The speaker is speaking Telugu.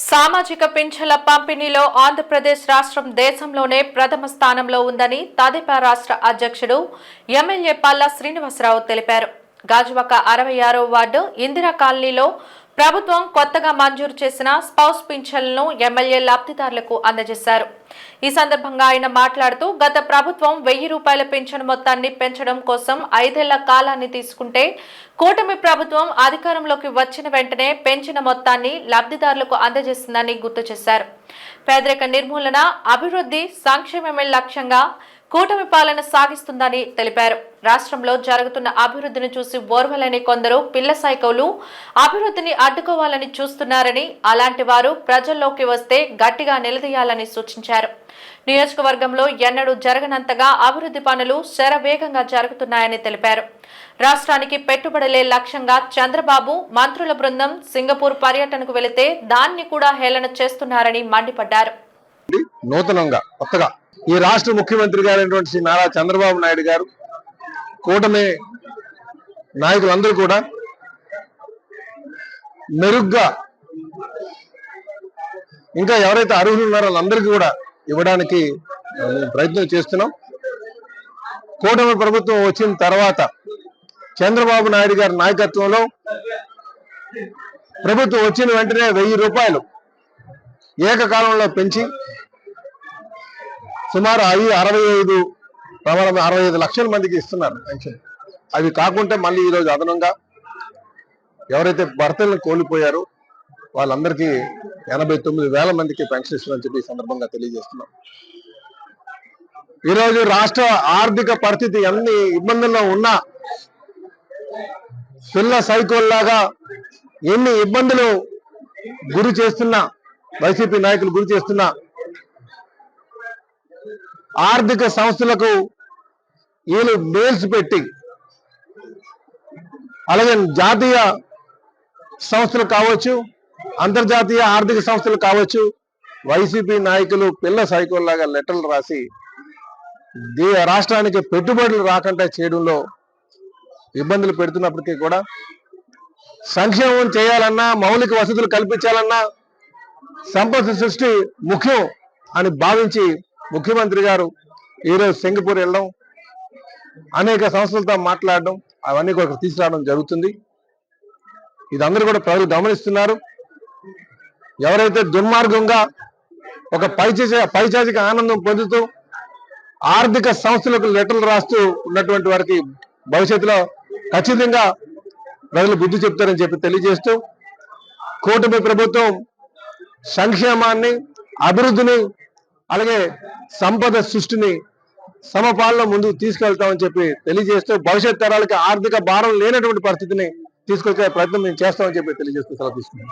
సామాజిక పింఛన్ల పంపిణీలో ఆంధ్రప్రదేశ్ రాష్ట్రం దేశంలోనే ప్రథమ స్థానంలో ఉందని తదిప రాష్ట్ర అధ్యక్షుడు ఎమ్మెల్యే పల్లా శ్రీనివాసరావు తెలిపారు. గాజువాక అరవై ఆరో వార్డు ఇందిరా కాలనీలో ప్రభుత్వం కొత్తగా మంజూరు చేసిన స్పౌస్ పింఛన్లను ఎమ్మెల్యే లబ్ధిదారులకు అందజేశారు. ఈ సందర్భంగా ఆయన మాట్లాడుతూ గత ప్రభుత్వం వెయ్యి రూపాయల పెన్షన్ మొత్తాన్ని పెంచడం కోసం ఐదేళ్ళ కాలాన్ని తీసుకుంటే కూటమి ప్రభుత్వం అధికారంలోకి వచ్చిన వెంటనే పెంచిన మొత్తాన్ని లబ్ధిదారులకు అందజేస్తుందని గుర్తు చేశారు. పేదరిక నిర్మూలన అభివృద్ధి సంక్షేమమే లక్ష్యంగా కూటమి పాలన సాగిస్తుందని తెలిపారు. రాష్ట్రంలో జరుగుతున్న అభివృద్ధిని చూసి ఓర్వలని కొందరు పిల్ల సైకోలు అభివృద్ధిని అడ్డుకోవాలని చూస్తున్నారని అలాంటి వారు ప్రజల్లోకి వస్తే గట్టిగా నిలదీయాలని సూచించారు. నియోజకవర్గంలో ఎన్నడూ జరగనంతగా అభివృద్ధి పనులు శరవేగంగా జరుగుతున్నాయని తెలిపారు. రాష్ట్రానికి పెట్టుబడులే లక్ష్యంగా చంద్రబాబు మంత్రుల బృందం సింగపూర్ పర్యటనకు వెళితే దాన్ని కూడా హేళన చేస్తున్నారని మండిపడ్డారు. నూతనంగా కొత్తగా ఈ రాష్ట్ర ముఖ్యమంత్రి గారైనటువంటి శ్రీ నారా చంద్రబాబు నాయుడు గారు కూటమి నాయకులందరూ కూడా మెరుగ్గా ఇంకా ఎవరైతే అర్హులు ఉన్నారో వాళ్ళందరికీ కూడా ఇవ్వడానికి ప్రయత్నం చేస్తున్నాం. కూటమి ప్రభుత్వం వచ్చిన తర్వాత చంద్రబాబు నాయుడు గారి నాయకత్వంలో ప్రభుత్వం వచ్చిన వెంటనే వెయ్యి రూపాయలు ఏకకాలంలో పెంచి సుమారు అవి అరవై ఐదు ప్రమాణం అరవై ఐదు లక్షల మందికి ఇస్తున్నారు పెన్షన్. అవి కాకుంటే మళ్ళీ ఈరోజు అదనంగా ఎవరైతే భర్తలను కోల్పోయారో వాళ్ళందరికీ ఎనభై తొమ్మిది వేల మందికి పెన్షన్ ఇస్తున్నారని చెప్పి సందర్భంగా తెలియజేస్తున్నాం. ఈరోజు రాష్ట్ర ఆర్థిక పరిస్థితి ఎన్ని ఇబ్బందుల్లో ఉన్నా పిల్ల సైకోల్లాగా ఎన్ని ఇబ్బందులు గురి చేస్తున్నా వైసీపీ నాయకులు గురి చేస్తున్నా ఆర్థిక సంస్థలకు వీళ్ళు మెయిల్స్ పెట్టి అలాగే జాతీయ సంస్థలు కావచ్చు అంతర్జాతీయ ఆర్థిక సంస్థలు కావచ్చు వైసీపీ నాయకులు పిల్ల సైకోల్లాగా లెటర్లు రాసి దే రాష్ట్రానికి పెట్టుబడులు రాకుండా చేయడంలో ఇబ్బందులు పెడుతున్నప్పటికీ కూడా సంక్షేమం చేయాలన్నా మౌలిక వసతులు కల్పించాలన్నా సంపద సృష్టి ముఖ్యం అని భావించి ముఖ్యమంత్రి గారు ఈరోజు సింగపూర్ వెళ్ళడం అనేక సంస్థలతో మాట్లాడడం అవన్నీ కూడా తీసుకురావడం జరుగుతుంది. ఇదందరూ కూడా ప్రజలు గమనిస్తున్నారు. ఎవరైతే దుర్మార్గంగా ఒక పైచేసే పైచాచిక ఆనందం పొందుతూ ఆర్థిక సంస్థలకు లెటర్లు రాస్తూ ఉన్నటువంటి వారికి భవిష్యత్తులో ఖచ్చితంగా ప్రజలు బుద్ధి చెప్తారని చెప్పి తెలియజేస్తూ కూటమి ప్రభుత్వం సంక్షేమాన్ని అభివృద్ధిని అలాగే సంపద సృష్టిని సమపాలన ముందుకు తీసుకెళ్తామని చెప్పి తెలియజేస్తూ భవిష్యత్ తరాలకి ఆర్థిక భారం లేనటువంటి పరిస్థితిని తీసుకొచ్చే ప్రయత్నం మేము చేస్తామని చెప్పి తెలియజేస్తూ సెలవు తీసుకున్నాం